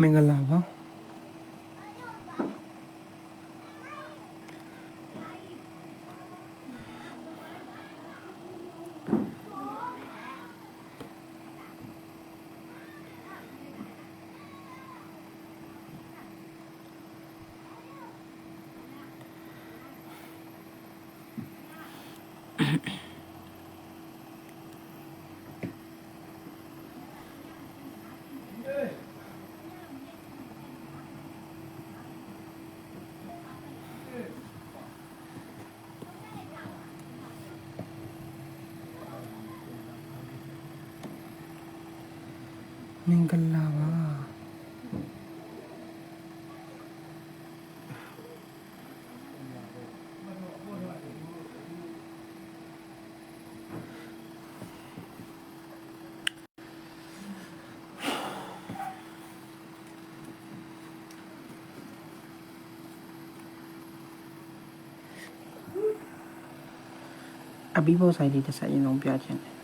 မင်္ဂလာပါ မင်္ဂလာပါအဘိဘောဆိုင်လေးတစ်ဆက်ရင်လုံးပြချင်တယ်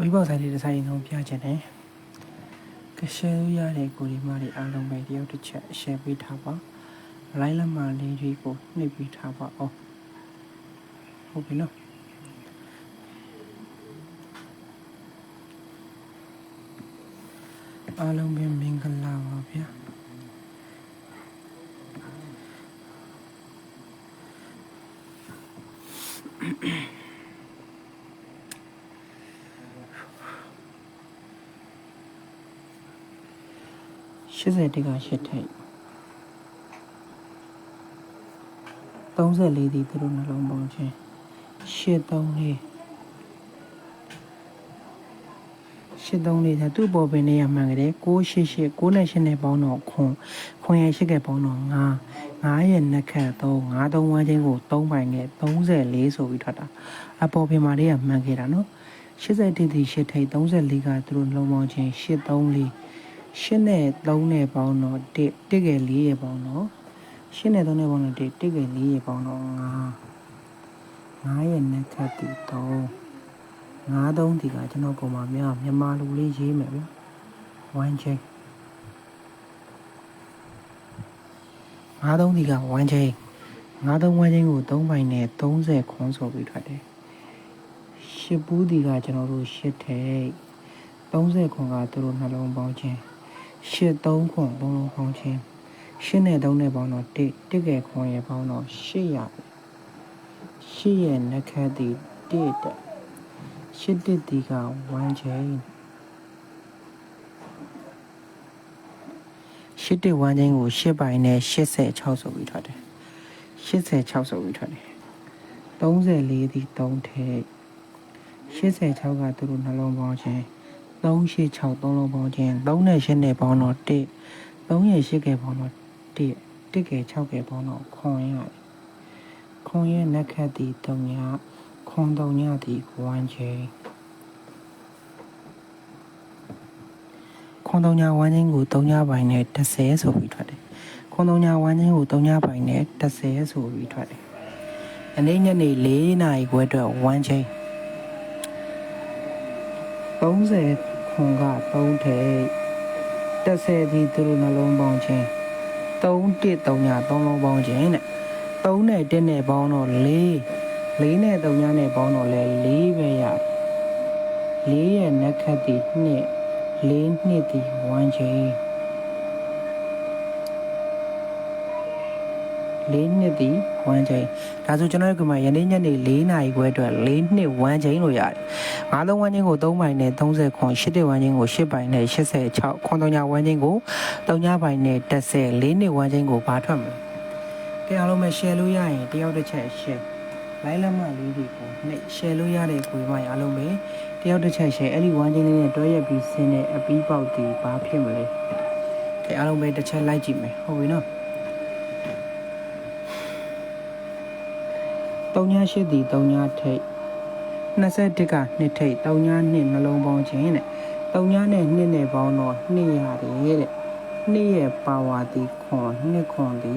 ဝိဘောဆိုင်လေးတစ်ဆိုင်လုံးပြချင်တယ်ကရှယ်လို့ရတဲ့ကိုဒီမလေးအားလုံးပဲတယောက်တစ်ချက် share ပေးထားပါလိုင်းလက်မလေးတွေကိုနှိပ်ပေးထားပါအောင်ဟုတ်ပြီနော်အားလုံးပဲမင်္ဂလာပါဗျာ 80တိက8ထိပ်34ဒီသူတို့နှလုံးပေါင်းခြင်း83လေး83လေးဒါသူ့ပေါ်ပင်နေရမှန်ကြတယ်688 9နဲ့8နဲ့ပေါင်းတော့ခွန်ခွန်ရဲ့8ကပေါင်းတော့9 9ရဲ့နှစ်ခတ်3 9 3ဝန်းချင်းကို3ပိုင်နဲ့34ဆိုပြီးထွက်တာအပေါ်ပင်မာလေးကမှန်ခဲ့တာနော်81ဒီ8ထိပ်34ကသူတို့နှလုံးပေါင်းခြင်း834 ရှင်းနဲ့3နဲ့ပေါင်းတော့1တစ်ကယ်4ရေပေါင်းတော့ရှင်းနဲ့3နဲ့ပေါင်းတော့1တစ်ကယ်4ရေပေါင်းတော့9 9ရဲ့နဲ့ခတ်တီ3 9 3ဒီကကျွန်တော်ပုံမှာများမြန်မာလူလေးရေးမယ်ဗျ1 chain 9 3ဒီက1 chain 9 3 1 chain ကို3ပိုင်နဲ့30ခွန်းဆိုပြီးထွက်တယ်ရှစ်ဘူးဒီကကျွန်တော်တို့ရှစ်ထိပ်30ခွန်ကသူတို့နှလုံးပေါင်းခြင်း ရှစ်3ခွန်3လုံးပေါင်းခြင်းရှစ်နဲ့3နဲ့ပေါင်းတော့1တစ်ကယ်ခွန်ရပေါင်းတော့800ရှစ်ရဲ့နှက်ခတ်တီ1တက်ရှစ်တစ်ဒီက1 chain ရှစ်တစ်1 chain ကိုရှစ်ပိုင်နဲ့86ဆိုပြီးထွက်တယ်86ဆိုပြီးထွက်တယ်34ဒီ3ထိပ်86ကသူတို့နှလုံးပေါင်းခြင်း 386 3လုံးပေါင်းခြင်း3နဲ့8နဲ့ပေါင်းတော့1 3ရဲ့8ကပေါင်းတော့1 1က6ကပေါင်းတော့ခွန်ရတယ်ခွန်ရဲ့နက်ခတ်တီ3ညခွန်3ညတီ1ချိန်ခွန်3ည1ချိန်ကို3ညပိုင်းနဲ့30ဆိုပြီးထွက်တယ်ခွန်3ည1ချိန်ကို3ညပိုင်းနဲ့30ဆိုပြီးထွက်တယ်အနေညနေ4နာရီခွဲအတွက်1ချိန် 30ခွန်က3ထိပ်30ဒီသူတို့နှလုံးပေါင်းခြင်း3 1 3ည3လုံးပေါင်းခြင်းတဲ့3နဲ့1နဲ့ပေါင်းတော့4 4နဲ့3ညနဲ့ပေါင်းတော့လဲ4ပဲရ4ရဲ့နက်ခတ်ဒီ2 4နှစ်ဒီ1ချိန် လေးနှစ်ဒီ1ချိန်ဒါဆိုကျွန်တော်တို့ကမှယနေ့ညနေ4နာရီခွဲအတွက်4နှစ်1ချိန်လို့ရတယ်ငါးလုံး1ချိန်ကို3ပိုင်နဲ့30ခွန်8တစ်1ချိန်ကို8ပိုင်နဲ့86ခွန်3ည1ချိန်ကို3ညပိုင်နဲ့30 4နှစ်1ချိန်ကိုဘာထွက်မလဲကဲအားလုံးပဲ share လို့ရရင်တယောက်တစ်ချက် share လိုင်းလက်မလေးတွေကိုနှိပ် share လို့ရတဲ့ကိုယ်မအားလုံးပဲတယောက်တစ်ချက် share အဲ့ဒီ1ချိန်လေးနဲ့တွဲရက်ပြီးဆင်းတဲ့အပီးပေါက်ဒီဘာဖြစ်မလဲကဲအားလုံးပဲတစ်ချက်လိုက်ကြည့်မယ်ဟုတ်ပြီနော် 3ည8ဒီ3ညထိတ်21က2ထိတ်3ည2နှလုံးပေါင်းခြင်းတဲ့တုံညာနဲ့နှစ်နဲ့ပေါင်းတော့နှစ်ရတယ်တဲ့နှစ်ရဲ့ပါဝါဒီခွန်နှစ်ခွန်ဒီ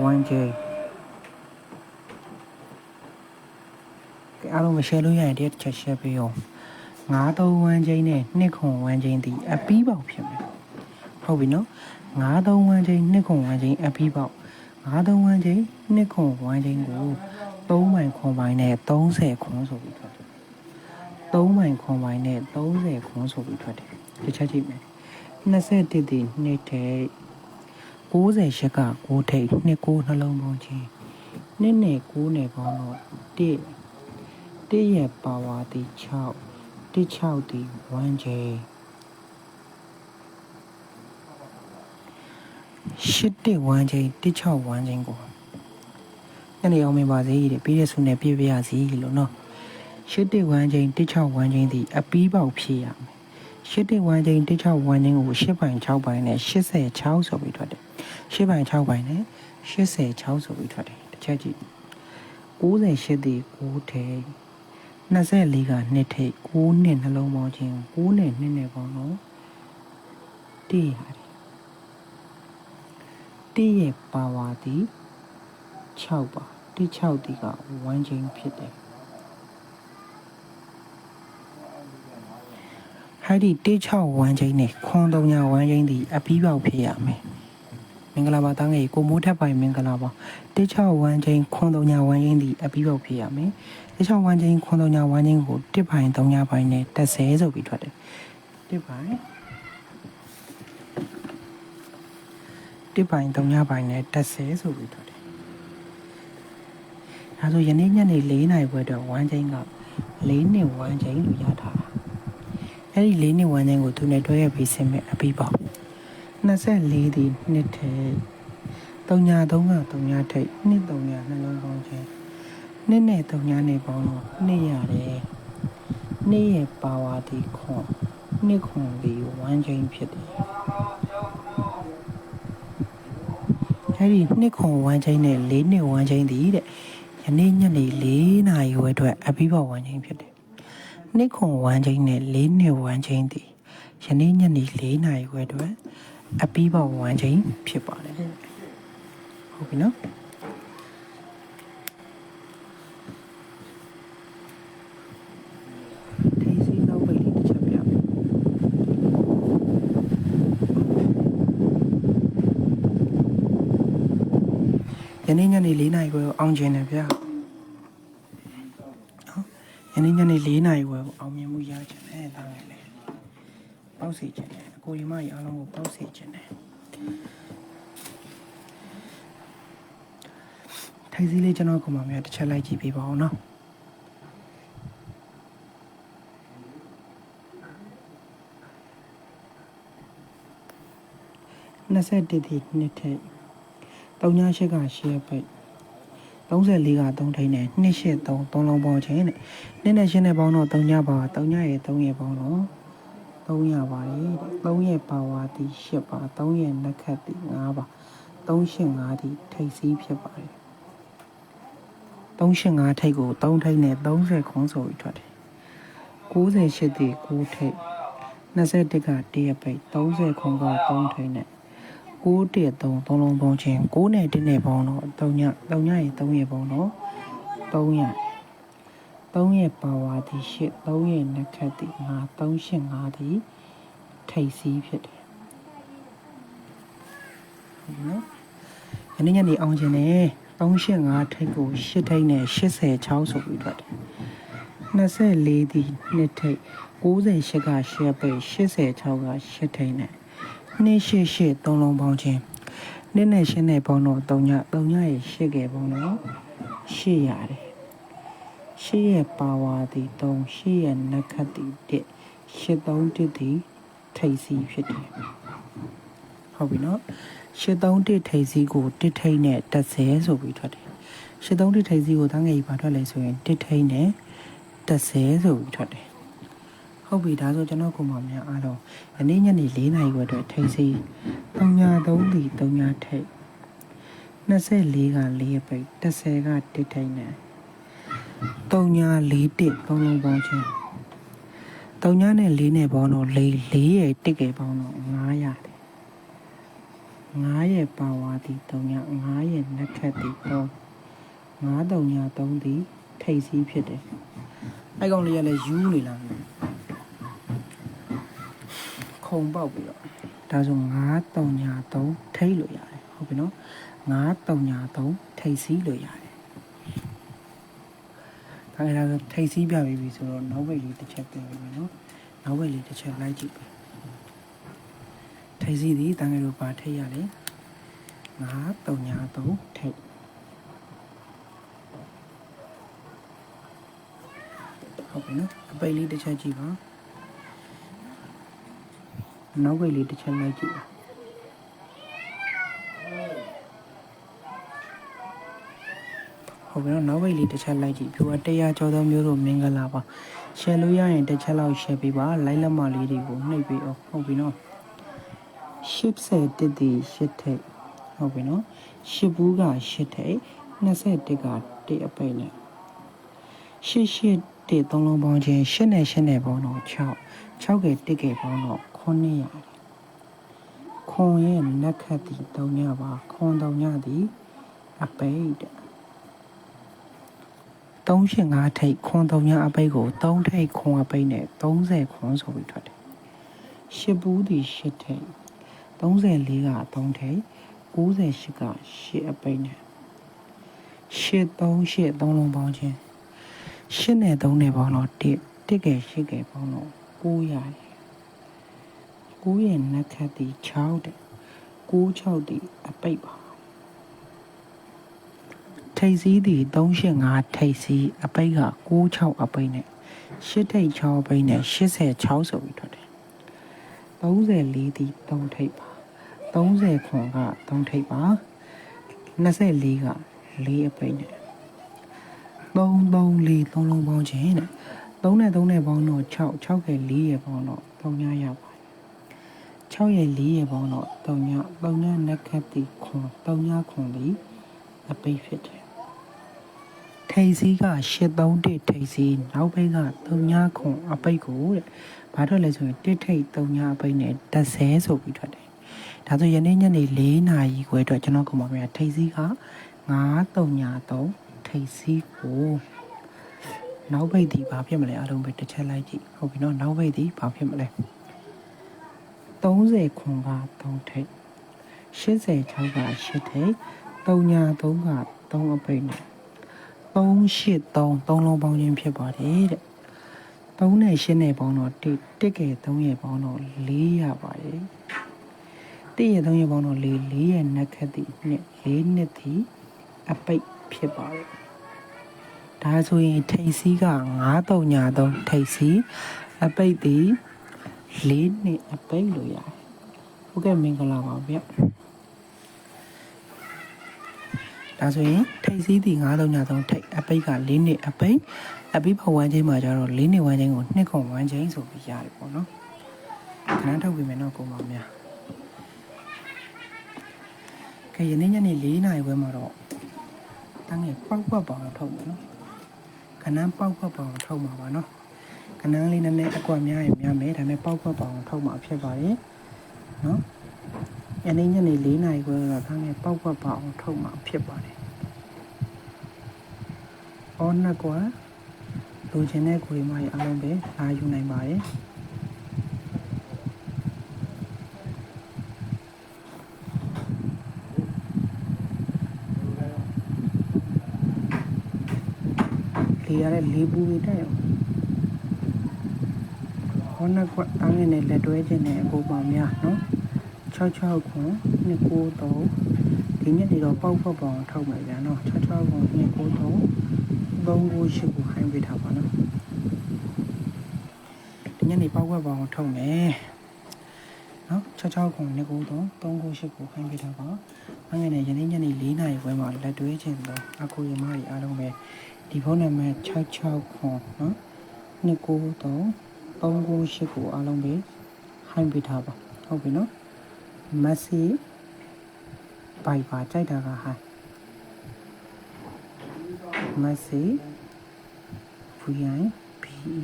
1 chain ကဲအားလုံးမ share လို့ရရင်တစ်ချက် share ပေးအောင်9သုံး1 chain နဲ့နှစ်ခွန်1 chain ဒီအပီးပေါက်ဖြစ်မယ်ဟုတ်ပြီနော်9သုံး1 chain နှစ်ခွန်1 chain အပီးပေါက်9သုံး1 chain နှစ်ခွန်1 chain ကို 3မိုင်ခွန်ပိုင်းနဲ့30ခွန်ဆိုပြီးထွက်တယ်3မိုင်ခွန်ပိုင်းနဲ့30ခွန်ဆိုပြီးထွက်တယ်တစ်ချက်ကြည့်မယ်21ဒီနှစ်ထိပ်90ရှက်က6ထိပ်နှစ်9နှလုံးပေါင်းချင်းနှစ်နဲ့9နဲ့ပေါင်းတော့1 1ရဲ့ပါဝါဒီ6 1 6ဒီ1ချိန်ရှစ်တစ်1ချိန်1 6 1ချိန်ကို ညနေအောင်မင်းပါစေတဲ့ပြီးရဆုနဲ့ပြည့်ပြရစီလို့နော်ရှစ်တစ်1ချိန်1 6 1ချိန်ဒီအပီးပေါက်ဖြည့်ရမယ်ရှစ်တစ်1ချိန်1 6 1ချိန်ကို8ပိုင်6ပိုင်နဲ့86ဆိုပြီးထွက်တယ်8ပိုင်6ပိုင်နဲ့86ဆိုပြီးထွက်တယ်တစ်ချက်ကြည့်98ဒီ9ထိပ်24ကနှစ်ထိပ်9နှစ်နှလုံးပေါင်းခြင်း9နဲ့2နဲ့ပေါင်းတော့တည်ရတယ်တည်ရဲ့ပါဝါဒီ6ပါ ဒီ6ဒီက1ချင်းဖြစ်တယ်ဟာဒီတေး6 1ချင်းနဲ့ခွန်3ညာ1ချင်းဒီအပီးပေါက်ဖြစ်ရမယ်မင်္ဂလာပါတန်းငယ်ကိုမိုးထက်ပိုင်မင်္ဂလာပါတေး6 1ချင်းခွန်3ညာ1ချင်းဒီအပီးပေါက်ဖြစ်ရမယ်တေး6 1ချင်းခွန်3ညာ1ချင်းကိုတစ်ပိုင်3ညာပိုင်နဲ့တက်ဆဲဆိုပြီးထွက်တယ်တစ်ပိုင်တစ်ပိုင်3ညာပိုင်နဲ့တက်ဆဲဆိုပြီးထွက်တယ် ဒါဆိုယနေ့ညနေ4နာရီခွဲတော့1ချင်းက4နှစ်1ချင်းလို့ရထားတာအဲ့ဒီလေးနှစ်ဝမ်းချင်းကိုသူနဲ့တွဲရပြီးဆင်မဲ့အပြီးပေါ့24ဒီနှစ်ထဲ3ညာ3က3ညာထိတ်နှစ်3ညာနှလုံးပေါင်းခြင်းနှစ်နဲ့3ညာနဲ့ပေါင်းတော့နှစ်ရတယ်နှစ်ရဲ့ပါဝါဒီခွန်နှစ်ခွန်ဒီဝမ်းချင်းဖြစ်တယ်အဲ့ဒီနှစ်ခွန်ဝမ်းချင်းနဲ့လေးနှစ်ဝမ်းချင်းဒီတဲ့ ယနေ့ညနေ4နာရီဝဲအတွက်အပြီးပေါ့ဝမ်းချင်းဖြစ်တယ်နှစ်ခွန်ဝမ်းချင်းနဲ့၄နှစ်ဝမ်းချင်းသည်ယနေ့ညနေ၄နာရီခွဲတွင်အပီးပေါဝမ်းချင်းဖြစ်ပါတယ်ဟုတ်ပြီနော်ဒေးစီနောက်ပိတ်လေးတစ်ချက်ပြမယ်ယ နေ့ညနေ၄နာရီခွဲကိုအောင်ကျင်တယ်ဗျာယနေ့ညနေ၄နာရီဝယ်ကိုအောင်မြင်မှုရချင်တယ်ဒါလည်းလေပေါက်စီချင်တယ်အကိုရီမကြီးအားလုံးကိုပေါက်စီချင်တယ်ထိုင်စီလေးကျွန်တော်ကမှမြတ်တစ်ချက်လိုက်ကြည့်ပေးပါအောင်နော်21ဒီနှစ်ထက် 38ကရှေ့ပိတ်34က3ထိန်းနဲ့283 3လုံးပေါင်းခြင်းနဲ့နှစ်နဲ့ရှင်းနဲ့ပေါင်းတော့3ညပါ3ညရဲ့3ရဲ့ပေါင်းတော့3ရပါတယ်3ရဲ့ပါဝါတီ10ပါ3ရဲ့နက်ခတ်တီ5ပါ385တီထိတ်စီးဖြစ်ပါတယ်385ထိတ်ကို3ထိတ်နဲ့30ခွန်းဆိုပြီးထွက်တယ်98တီ9ထိတ်21က1ရပိတ်30ခွန်းက3ထိတ်နဲ့ 6 1 3 3လုံးပေါင်းခြင်း6နဲ့1နဲ့ပေါင်းတော့3ည3ညရေ3ရေပေါင်းတော့300 3ရဲ့ပါဝါဒီ8 3ရဲ့နက်ခတ်ဒီ5 385ဒီထိတ်စီးဖြစ်တယ်ဟုတ်နော်ယနေ့ညနေအောင်ခြင်းနဲ့385ထိတ်ကို8ထိတ်နဲ့86ဆိုပြီးထွက်တယ်24ဒီနှစ်ထိတ်98က8ပိတ်86က8ထိတ်နဲ့ 288 3လုံးပေါင်းခြင်းနည်းနဲ့ရှင်းတဲ့ပေါင်းတော့3ည3ညရဲ့8ကဲပေါင်းတော့8ရတယ်8ရဲ့ပါဝါဒီ3 8ရဲ့နက်ခတ်ဒီ1 83တစ်ဒီထိပ်စီဖြစ်တယ်ဟုတ်ပြီနော်83တစ်ထိပ်စီကိုတစ်ထိပ်နဲ့တက်ဆဲဆိုပြီးထွက်တယ်83တစ်ထိပ်စီကိုတန်းငယ်ကြီးပါထွက်လဲဆိုရင်တစ်ထိပ်နဲ့တက်ဆဲဆိုပြီးထွက်တယ် ဟုတ်ပြီဒါဆိုကျွန်တော်ကိုမများအားလုံးယနေ့ညနေ4နာရီခွဲအတွက်ထိပ်စီ3ည3ဒီ3ညထိပ်24က4ပိတ်30ကတစ်ထိပ်နဲ့3ည4တစ်3လုံးပေါင်းချင်းတုံညာနဲ့လေးနဲ့ပေါင်းတော့လေးလေးရဲ့တစ်ကယ်ပေါင်းတော့900တယ်9ရဲ့ပါဝါသည်တုံညာ9ရဲ့နက်ခတ်သည်တော့9တုံညာ3သည်ထိတ်စည်းဖြစ်တယ်အဲ့ကောင်လေးကလည်းယူနေလား ခုံပေါက်ပြီးတော့ဒါဆို9တုံညာ3ထိတ်လို့ရတယ်ဟုတ်ပြီနော်9တုံညာ3ထိတ်စည်းလို့ရတယ်ဒါအဲ့ဒါဆိုထိတ်စည်းပြပြီဆိုတော့နောက်ဘက်လေးတစ်ချက်ပြပြီနော်နောက်ဘက်လေးတစ်ချက်လိုက်ကြည့်ပဲထိတ်စည်းသည်တန်ငယ်တို့ပါထိတ်ရလေ9တုံညာ3ထိတ်ဟုတ်ပြီနော်အပိတ်လေးတစ်ချက်ကြည့်ပါ နောက်ဘက်လေးတစ်ချက်လိုက်ကြည့်ပါဟုတ်ပြီနော်နောက်ဘက်လေးတစ်ချက်လိုက်ကြည့်ဖြူက100ကျော်သောမျိုးတို့မင်္ဂလာပါရှယ်လို့ရရင်တစ်ချက်လောက်ရှယ်ပေးပါလိုက်လက်မလေးတွေကိုနှိပ်ပေးအောင်ဟုတ်ပြီနော်80တစ်တီ8ထိပ်ဟုတ်ပြီနော်10ဘူးက8ထိပ်21က1အပိတ်နဲ့88တစ်သုံးလုံးပေါင်းချင်း8နဲ့8နဲ့ပေါင်းတော့6 6က1ကပေါင်းတော့ 9ရတယ်ခွန်ရဲ့နက်ခတ်တီ3ညပါခွန်3ညသည်အပိတ်တဲ့385ထိပ်ခွန်3ညအပိတ်ကို3ထိပ်ခွန်အပိတ်နဲ့30ခွန်ဆိုပြီးထွက်တယ်10ဘူးဒီ10ထိပ်34က3ထိပ်98က10အပိတ်နဲ့83 83လုံးပေါင်းချင်း8နဲ့3နဲ့ပေါင်းတော့1 1က8ကပေါင်းတော့9 ရတယ်9ရဲ့နက်ခတ်တီ6တဲ့96တီအပိတ်ပါထိတ်စည်းသည်385ထိတ်စည်းအပိတ်က96အပိတ်နဲ့8ထိတ်6အပိတ်နဲ့86ဆိုပြီးထွက်တယ်34သည်3ထိတ်ပါ30ခွန်က3ထိတ်ပါ24က4အပိတ်နဲ့3 3 4 3လုံးပေါင်းခြင်းတဲ့3နဲ့3နဲ့ပေါင်းတော့6 6က4ရဲ့ပေါင်းတော့3ညရပါတယ် 6ရဲ့4ရဲ့ပေါင်းတော့3ည3ညနက်ခတ်တီခွန်3ညခွန်သည်အပိတ်ဖြစ်တယ်ထိတ်စည်းက831ထိတ်စည်းနောက်ဘက်က3ညခွန်အပိတ်ကိုတဲ့ဘာထွက်လဲဆိုရင်တစ်ထိတ်3ညအပိတ်နဲ့30ဆိုပြီးထွက်တယ်ဒါဆိုယနေ့ညနေ4နာရီခွဲအတွက်ကျွန်တော်ကမှပြထိတ်စည်းက9 3ည3ထိတ်စည်းကိုနောက်ဘိတ်ဒီဘာဖြစ်မလဲအားလုံးပဲတစ်ချက်လိုက်ကြည့်ဟုတ်ပြီနော်နောက်ဘိတ်ဒီဘာဖြစ်မလဲ 30ခွန်က3ထိတ်86က8ထိတ်3ညာ3က3အပိတ်နဲ့383 3လုံးပေါင်းခြင်းဖြစ်ပါတယ်တဲ့3နဲ့8နဲ့ပေါင်းတော့1 1ကဲ3ရဲ့ပေါင်းတော့4ရပါတယ်1ရဲ့3ရဲ့ပေါင်းတော့4 4ရဲ့နက်ခတ်သည်နှစ်4နှစ်သည်အပိတ်ဖြစ်ပါတယ်ဒါဆိုရင်ထိတ်စီးက9 3ညာ3ထိတ်စီးအပိတ်သည် 4နှစ်အပိတ်လို့ရတယ်ဟုတ်ကဲ့မင်္ဂလာပါဗျဒါဆိုရင်ထိတ်စီးသည်9 3ညာ3ထိတ်အပိတ်က4နှစ်အပိတ်အပိတ်ဘဝန်းချင်းမှာကျတော့4နှစ်ဝန်းချင်းကို2ခုဝန်းချင်းဆိုပြီးရတယ်ပေါ့နော်ခဏထုတ်ပြီးမယ်နော်ကိုမများကဲယနေ့ညနေ4နာရီခွဲမှာတော့တန်းငယ်ပေါက်ပွက်ပေါအောင်ထုတ်မယ်နော်ခဏပေါက်ပွက်ပေါအောင်ထုတ်မှာပါနော် ခဏလေးနည်းနည်းအကွက်များရင်များမယ်ဒါပေမဲ့ပေါက်ပွက်ပေါအောင်ထုတ်မှာဖြစ်ပါတယ်နော်ယနေ့ညနေ4နာရီခွဲတော့တန်းငယ်ပေါက်ပွက်ပေါအောင်ထုတ်မှာဖြစ်ပါတယ်အော်နှစ်ကွာလိုချင်တဲ့ကိုယ်မကြီးအားလုံးပဲလာယူနိုင်ပါတယ်လေရတဲ့လေးပူတွေတက်ရော ဟောနှစ်ကွက်အားငယ်နဲ့လက်တွဲခြင်းနဲ့အပေါ်ပါများနော်66ခွန်293ဒီညနေတော့ပေါက်ဖောက်ပေါအောင်ထောက်မယ်ဗျာနော်66ခွန်293 398ကိုဟိုင်းပေးထားပါနော်ဒီညနေပေါက်ဖောက်ပေါအောင်ထောက်မယ်နော်66ခွန်293 398ကိုဟိုင်းပေးထားပါအားငယ်နဲ့ယနေ့ညနေ4နာရီခွဲမှာလက်တွဲခြင်းတော့အခုရမကြီးအားလုံးပဲဒီဖုန်းနံပါတ်66ခွန်နော်293 398ကိုအားလုံးပဲဟိုင်းပေးထားပါဟုတ်ပြီနော်မက်ဆီဘိုက်ပါကြိုက်တာကဟိုင်းမက်ဆီ VI PE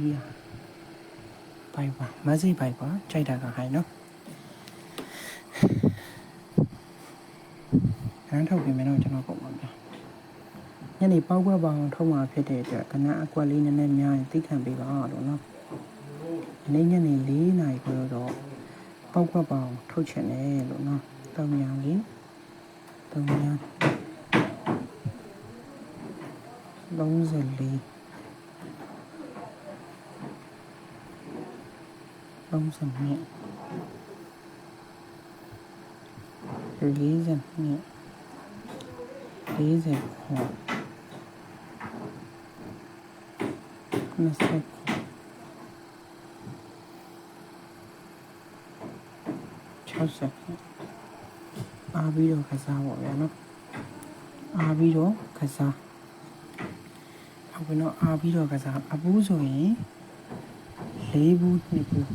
ဘိုက်ပါမစိဘိုက်ပါကြိုက်တာကဟိုင်းနော်ခန်းထုတ်ပြင်မယ်တော့ကျွန်တော်ပုံပါဗျာညနေပေါက်ကွက်ပါအောင်ထုတ်မှာဖြစ်တဲ့အတွက်ကနအကွက်လေးနည်းနည်းများရင်သိခံပေးပါလို့နော် ဒီနေ့ညနေ၄နာရီကျော်တော့ပေါက်ကွက်ပါအောင်ထုတ်ချင်တယ်လို့နော်တောင်းညာလေးတောင်းညာ34 30နှစ်40နှစ်40 ဟုတ်20 60အားပြီးတော့ကစားပါဗျာနော်အားပြီးတော့ကစားဟုတ်ပြီနော်အားပြီးတော့ကစားအပူးဆိုရင်၄ဘူးနှစ်ဘူး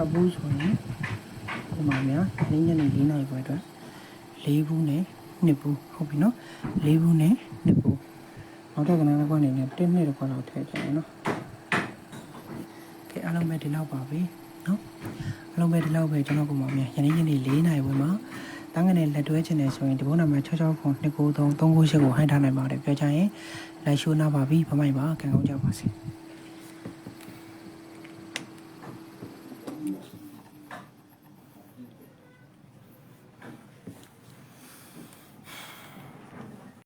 အဘူးဆိုရင်ဒီမှာများနေ့ညနေ၄နာရီခွဲအတွက်၄ဘူးနဲ့2ဘူးဟုတ်ပြီနော်၄ဘူးနဲ့2ဘူးနောက်တော့ကနန်းကွက်အနေနဲ့1နှစ်တော့လောက်ထည့်ကြတယ်နော်ကဲအားလုံးပဲဒီလောက်ပါပြီနော် အားလုံးပဲဒီလောက်ပဲကျွန်တော်ကမှများယနေ့ညနေ၄နာရီဝန်းမှာတန်းကနေလက်တွဲချင်တယ်ဆိုရင်ဒီဘုန်းနာမှာ66ခွန်293 398ကိုဟိုင်းထားနိုင်ပါတယ်ပြောချင်ရင်လိုက်ရှိုးနာပါပြီဖမိုက်ပါကံကောင်းကြပါစေ